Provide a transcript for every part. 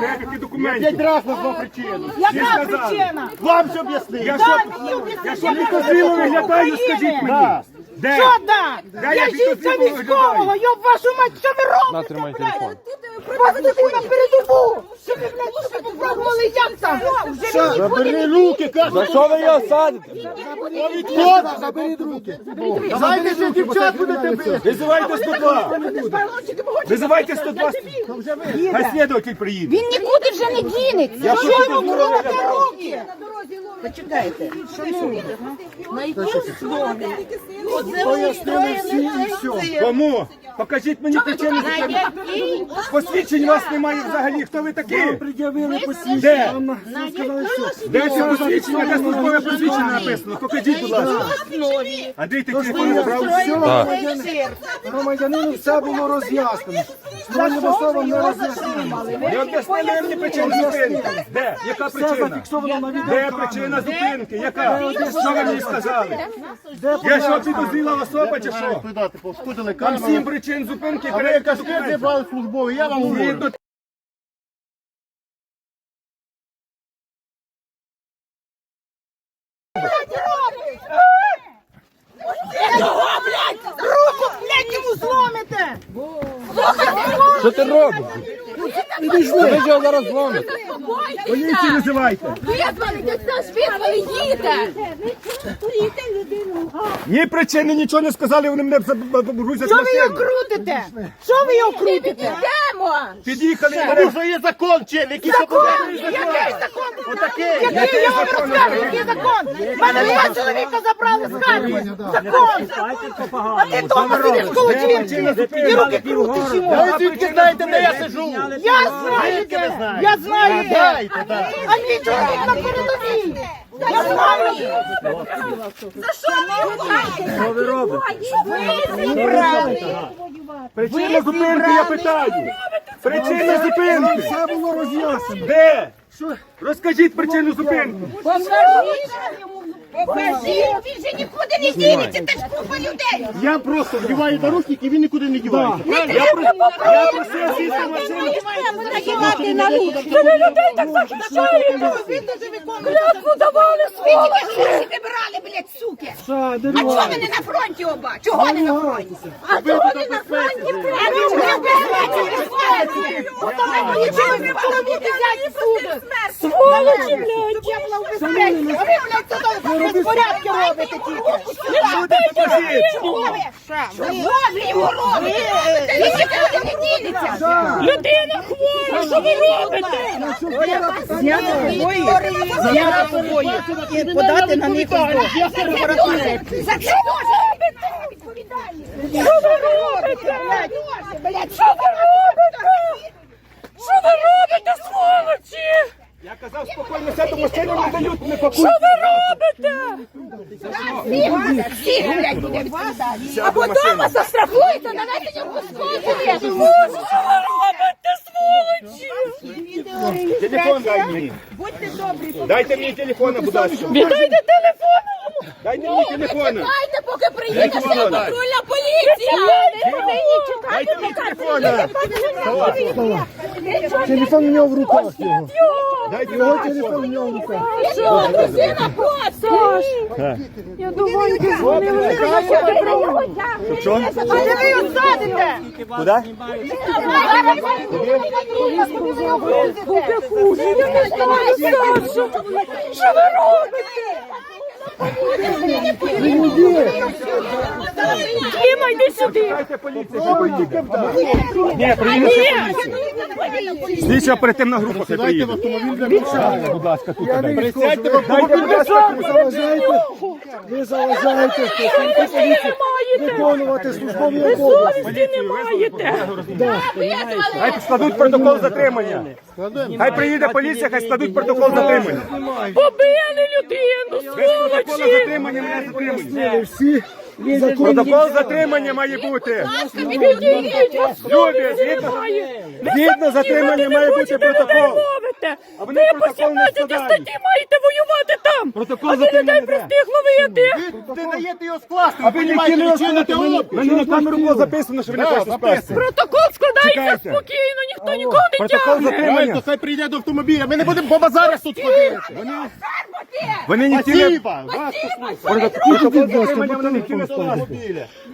Переліки документів. П'ять разів назвав причину. Яка причина? Вам все об'яснив. Я що, я що яка виглядаю, скажіть мені. Да. Де? Що да? Да, я жінка військового, йоб вашу мать, що ви робите? Блядь? телефон. Посадити на передову! Що ви, блядь, що ви попробували, як там? Вже Забери руки, За що ви його садите? Хлопці, заберіть руки. Знаєте, що дівчат будете бити? Визивайте 102. Визивайте 102. Хай слідователь приїде. Він нікуди вже не дінеться. Що йому крутите руки? Пояснили всі і все. Кому? Покажіть мені причину. Посвідчень у вас немає взагалі. Хто ви такі? Пред'явили посвідчення. Де? Сказали. Де це посвідчення? Де службове посвідчення написано? Покажіть, будь ласка. Андрій, ти телефон забрав? Все, громадянину все було роз'яснено. Стороннім особам не роз'яснено. Не об'яснили мені причину зупинки. Де? Яка Все причина? зафіксовано на Де причина зупинки? Яка? Що ви мені сказали? Я що, підозріла особа чи що? Відповідати, Там камеру. сім причин зупинки, А ви кашкет зібрали службовий, я вам говорю. Згідно блядь? Руку, блядь, йому зломите! Що ти робиш? Ви ж його зараз зломите. поліцію визивайте. Визвали це світло і їде. Ні причини, нічого не сказали, вони мене грузять Що ви його машину. крутите? Що ви його крутите? Йдемо. Під'їхали Тому мене. що є закон чинний, який Закон! Який закон? Отакий. Який я вам розкажу, який закон? Мене два чоловіка забрали з хати. Закон! А ти дома сидиш коло жінки і руки крутиш йому. Ви звідки знаєте, де я сижу? Я знаю де! Я знаю де! А мій чоловік на передовій! Знаю! Що ви робите? Ви зібрали! Причина зупинки, я питаю. Причина зупинки. Все було роз'яснено. Де? Розкажіть причину зупинки. Покажіть, він же нікуди не дінеться, це ж купа людей. Я просто вдіваю наручники, він нікуди не дівається. Я, про- я просив сісти в машину. Надівати на руки. Це ви людей так захищаєте. Клятву давали Ви тільки гроші вибирали, блядь, суки! А чого ви не на фронті оба? Чого не на фронті? А чого ви на фронті А ви ж не нічого не поломіти взяти суди! Сволочі, блядь. Я була в безпеці! Ви, блядь, тут безпорядки робите тільки! Люди, його робите? Він нікуди не дінеться! Людина хвора, що ви робите? Зняти побої і подати на них прокуратури. За це може відповідальність! Що ви робите? Що ви робите? Що ви робите, сволочі? Я казав спокійно сяду в машину, не дають, не пакують. Вас всі, блядь, буде відповідальність! Або дома застрахуйте наведення пошкодження. Що ви робите, сволочі? Телефон дай мені. Будьте добрі, Дайте мені телефон, будь ласка. Віддайте телефон. Дайте мені телефона. Чекайте, поки приїде ще патрульна поліція. Дайте мені телефона. Телефон у нього в руках його. Дайте Його телефон у нього в руках. Що, дружина хоче? Я думаю, ти дзвонили. Що? а де ви його садите? Куди? Що ви робите? Діма, йди сюди. Ні, приїде поліція. Слідча оперативна група хай приїде. Будь ласка, тут. Присядьте, будь ласка, Ви заважаєте, ви заважаєте виконувати службові обов'язки. Совісті не маєте. Хай складуть протокол затримання. Хай приїде поліція, хай складуть протокол затримання. Побили людину, Без протоколу сволочі. затримання мене затримують. Всі законні Протокол затримання має бути. Підійдіть, вас Люди, згідно, згідно затримання має бути протокол. Воюєте? А вони Ви по протокол не 17 складають. статті маєте воювати там! Протокол а ви затримання людей де? простих ловити! Ви даєте його скласти, А ви не маєте розказати, мене- мене на камеру було записано, що ви не хочете скласти. Протокол складається Чекайте. спокійно, ніхто нікого не Протокол тягне! затримання. хай прийде до автомобіля, ми не будемо по базарах тут ходити. Вони вони не хотіли скласти.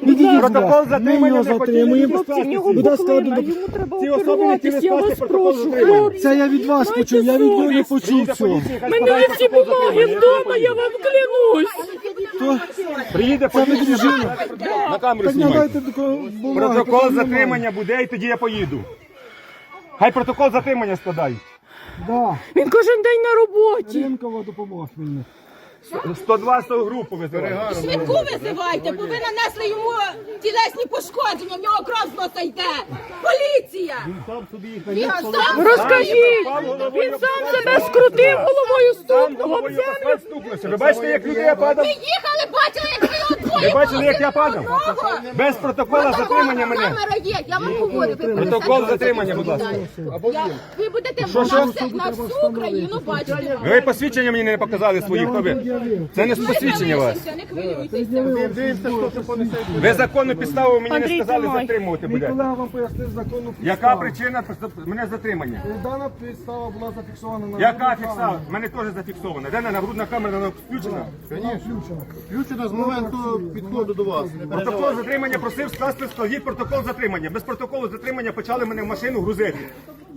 Відійдіть, Протокол затримання не хотіли затримуємо. скласти. Будь ласка, один до- Йому треба Ці особи не хотіли я вас скласти протокол прошу, затримання. Це я від вас почув, я від нього не почув цього. Мене всі бумаги вдома, я вам клянусь! Приїде поліція, на камеру Так знімайте. надайте таку бумагу. Протокол затримання буде, і тоді я поїду. Хай протокол затримання складають. Бумагу. Він кожен день на Да, роботі. Ринкова допомога мені. 120 групу визивають. Швидку визивайте, бо ви нанесли йому тілесні пошкодження, в нього кров з носа йде. Поліція! Він сам Розкажіть! Він сам себе скрутив головою Там стукнув об головою землю. Ви бачите, як людина падав? Ми їхали, бачили, як ви Ви бачили, як я падав? Без протокола затримання мене. Камера є, я вам говорю. Ви Протокол затримання, будь ласка. Я- Ви будете на на всю Україну бачити. Ви посвідчення мені не показали свої, хто ви? Це не посвідчення вас. Не хвилюйтеся. Ви законну підставу мені не Андрій, сказали тримай. затримувати Мій буде. вам пояснив законну підставу. Яка причина мене затримання? Дана підстава була зафіксована на Яка фіксація? Мене теж зафіксована. Де нагрудна камера вона включена? Включена з моменту підходу до вас. Протокол затримання просив скласти складіть протокол затримання. Без протоколу затримання почали мене в машину грузити,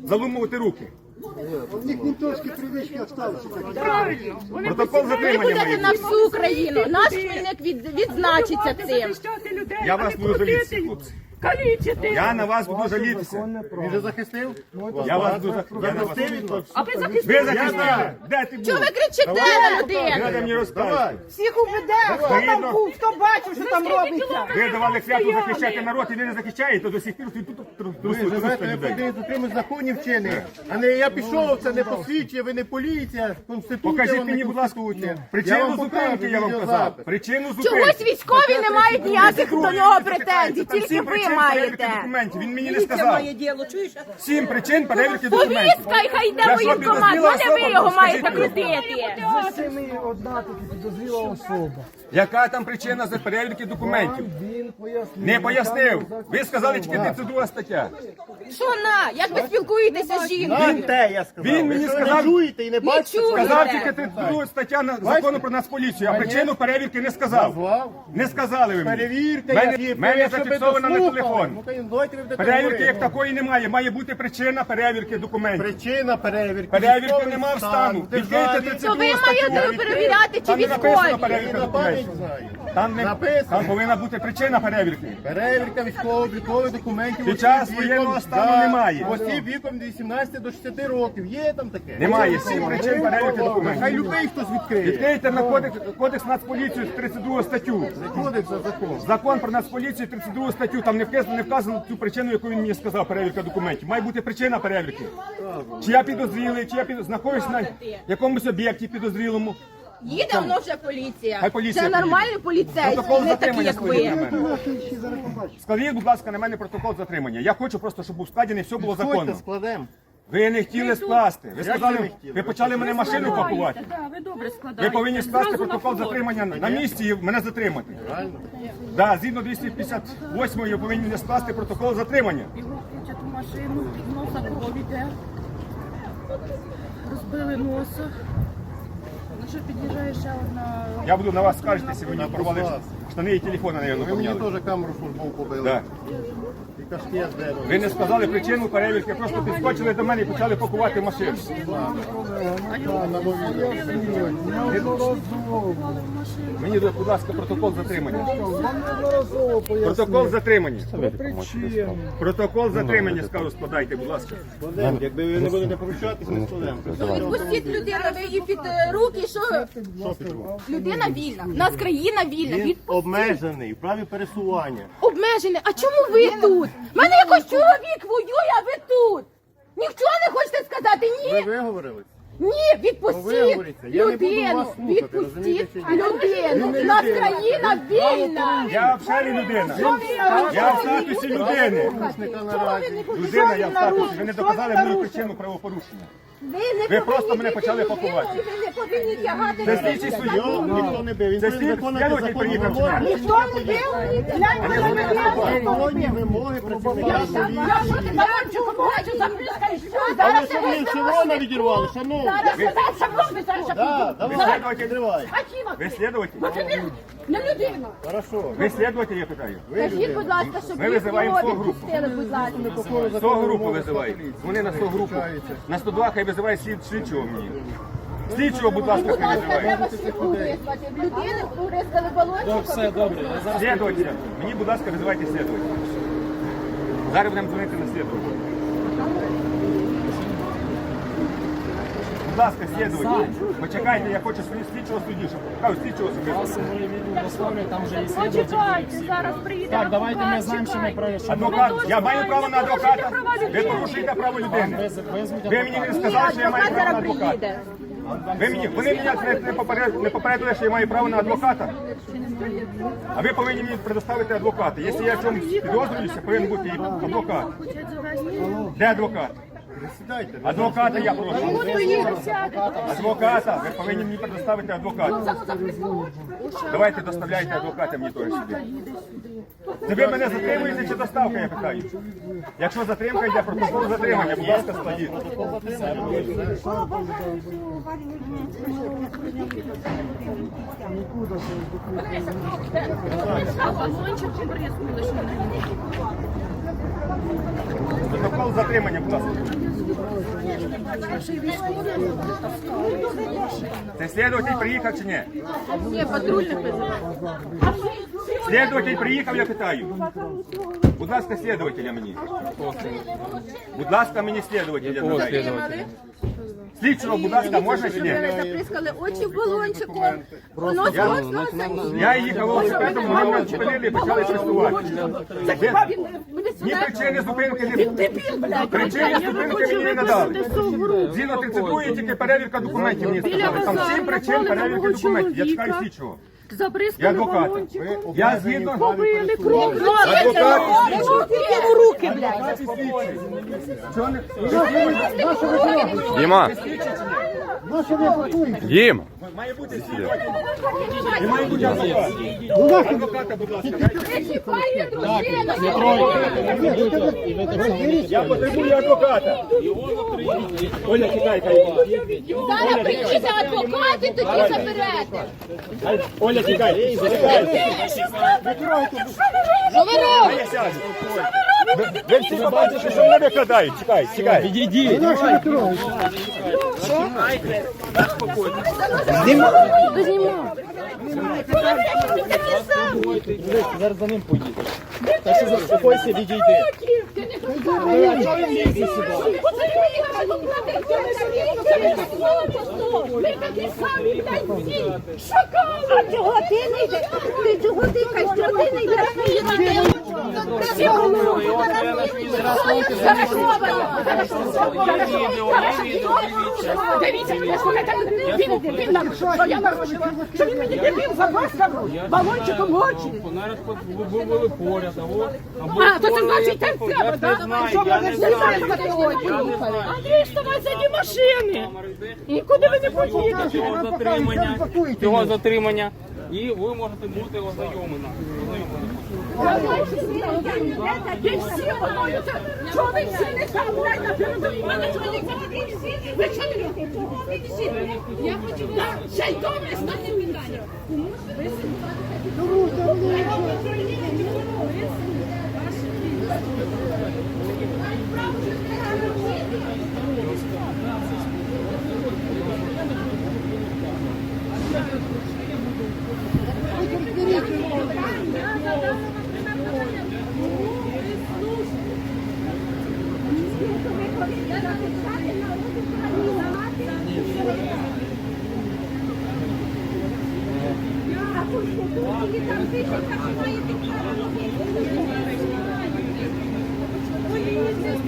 залумувати руки. Вони Протокол Ви затримання будете на всю Україну. Наш Хмельник від, відзначиться цим. Я вас не хлопці. Калічити. Я на вас буду жалітися. Він же захистив? Я вас буду вас. А ви захистили? Ви захистили? Де ти був? Чого ви кричите на людину? Ви мені розказуєте. Всіх уведе, хто там був, хто бачив, що там робиться. Ви давали клятву захищати народ, і ви не захищаєте до сих пір. Ви тут трусите Ви людей. повинні дотримуюсь законів вчених. А не я пішов, це не посвідчує, ви не поліція, конституція. Покажіть вам не мені, будь ласка, конституція. причину вам зупинки, покажу, я вам казав. відеозапис. Причину Чогось військові не мають ніяких до нього претензій, тільки ви причин перевірки маєте. документів. Він мені не сказав. Сім причин перевірки документів. Повістка, і хай йде Я що, воєнкомат, підозріла ну не ви особа? його Скажіть маєте мені. крутити. Одна тільки підозріла особа. Яка там причина за перевірки документів? Він пояснив. Не пояснив. Ви сказали тільки 32 стаття. Що на? Як ви спілкуєтеся з жінкою? Він те, я сказав. Він мені сказав- не чуєте і не бачите. Сказав тільки 32 стаття на- закону про нацполіцію, а причину перевірки не сказав. назвав. Не сказали ви мені. Перевірте, Мене, які- мене якщо зафіксовано на дослухали, телефон. Ну, Перевірки як такої немає. Має бути причина перевірки документів. Причина перевірки. Перевірки немає в стану. Відкрийте 32 То ви маєте перевіряти, чи Там не написано військові. перевірка документів. знаю. Там, не, Написано. там повинна бути причина перевірки. Перевірка військово-облікових документів. Під осіб час віком- воєнного стану Да, немає. Осіб віком від 18 до 60 років. Є там таке? Немає сім причин перевірки Хай документів. любий хтось відкриє. Відкрийте на кодекс, кодекс Нацполіції 32 статтю. Кодекс за закон. Закон про Нацполіцію 32 статтю. Там не вказано, не вказано цю причину, яку він мені сказав, перевірка документів. Має бути причина перевірки. Чи я підозрілий, чи я під... знаходжусь на якомусь об'єкті підозрілому. Їде воно вже поліція. Хай поліція Це приїде. нормальний поліцейський, Протокол не такі, затримання як складіть на ви. мене. Складіть, будь ласка, на мене протокол затримання. Я хочу просто, щоб був складений, все було законно. Складемо. Ви не хотіли скласти. Ви сказали, ви не почали мене машину пакувати. Ви добре Ви складаєте. повинні скласти Зразу на протокол затримання на місці і мене затримати. Да, згідно 258 ви повинні мені скласти протокол затримання. Його включать у машину, носа кров іде. Розбили носа. Ну що, під'їжджає ще одна... Я буду на вас скаржити сьогодні, порвали штани і телефони, наверное, Ви мені поміняли. теж камеру службову побили. Да. Ви не сказали причину перевірки, просто підскочили до мене і почали пакувати машину. Мені, будь ласка, протокол затримання. Протокол затримання. Протокол затримання, скажу, складайте, будь ласка. Якби ви не будете поручатись, не складемо. Відпустіть людину, ви її під е, руки, що Що людина вільна. У нас країна вільна. Він обмежений в праві пересування. Обмежений. А чому ви тут? У мене якось чоловік воює, а ви тут. Нічого не хочете сказати? Ви Ні. виговорились? Ні, відпустіть говорите, я не буду людину, вас слухати, розумієте, відпустіть чи ні? людину. У нас країна вільна. Я взагалі людина. Я в статусі людини. Людина, я в статусі. Ви не доказали мою причину правопорушення. Ви, не просто мене почали пакувати. Ви не повинні тягати Це слідчий суддя. ніхто не бив. Він Це повинен слід- виконати слідуватель закон приїхав сюди. Ніхто не бив, гляньте на мене. Вимоги працівника Я поліції. що ти балончиком хочу заприскаєш? Але Зараз що тебе ви червона відірвали, шановні? Зараз шаблони зараз Да, Ви давай, слідуватель? відривай. Хатіна. Ви слідуватель? Не людина. Хорошо. Ви слідуватель, я питаю. Скажіть, будь ласка, щоб Ми визиваємо його свого групу. відпустили, будь ласка. 100 групу визивають. Вони на 100 групу. На 102 хай визиває слід- слідчого мені. Слідчого, будь ласка, хай визиває. треба визвати. Балончиком. Все добре, я зараз Слідувателя. Мені, будь ласка, визивайте слідувателя. Зараз будемо дзвонити на слідувателя. Будь ласка, слідуватель. Почекайте, я хочу свою слідчого судді, щоб кажу, слідчого судді. свої відео доставлю, там вже і слідчі. Почекайте, зараз приїде Так, давайте ми знаємо, що ми чекайте. про що ми Адвокат, я маю право на адвоката. Ви порушуєте право людини. Ви мені не сказали, що я маю право на адвоката. Ви мені, вони мене не, не, попередили, не попередили, що я маю право на адвоката. А ви повинні мені предоставити адвоката. Якщо я в чомусь підозрююся, повинен бути і адвокат. Де адвокат? Адвоката я прошу. Адвоката, ви повинні мені предоставити адвоката. Давайте доставляйте адвоката мені теж сюди. Це ви мене затримуєте чи доставка, я питаю? Якщо затримка йде протокол затримання, будь ласка, складіть. Протокол затримання, будь ласка. Це слідуватель приїхав чи ні? Ні, патрульник. Слідуватель приїхав, я питаю. Будь ласка, слідувателя мені. Будь ласка, мені слідувателя. Слідчого, будь ласка, можна чи ні? Заприскали очі балончиком. Воно зросло Я їхав велосипедом, вони мене зупинили і почали пресувати. Це хіба він Ні причини зупинки не Дебіл, блядь. Причини зупинки мені не надали. Згідно 32 тільки перевірка документів мені сказали. Там сім причин перевірки документів. Я чекаю слідчого. Я Забризкали адвокат. балончиком. Я згідно Побили кров. Адвокат. Йому руки, блядь. Діма, ви? Дім, має бути. І має бути адвокат. Адвоката, будь ласка. Не чіпайте дружину. Я потребую адвоката. Оля, чекай, хай. Зараз приїде адвокат і тоді заберете. Оля, чекай. Чекай. Що ви робите? Ви- побачите, що мене викрадають. Чекай, чекай. відійди. Зараз за ним поїду. Так що заспокойся, відійди. Ми такі самі, блядь, всі. Шакали. А чого ти не йдеш? Ти? Чого ти не йдеш? Всі голови. Дивіться, він, нам, що я нарушила, що він мені дебіл забаскав балончиком в очі. Ви були поряд, а то це значить так треба, так? Що ви не знаєте, Андрій, вставай заді машини. І куди ви не поїдете? цього затримання, цього затримання, і ви можете бути. Ви всі волнуються. Що ви всі не передовій? Мене чоловік заводить. Ви що не робите? Я хочу... Ще й дома стане питання. Я хочу, щоб там вийшов, так має декларувати.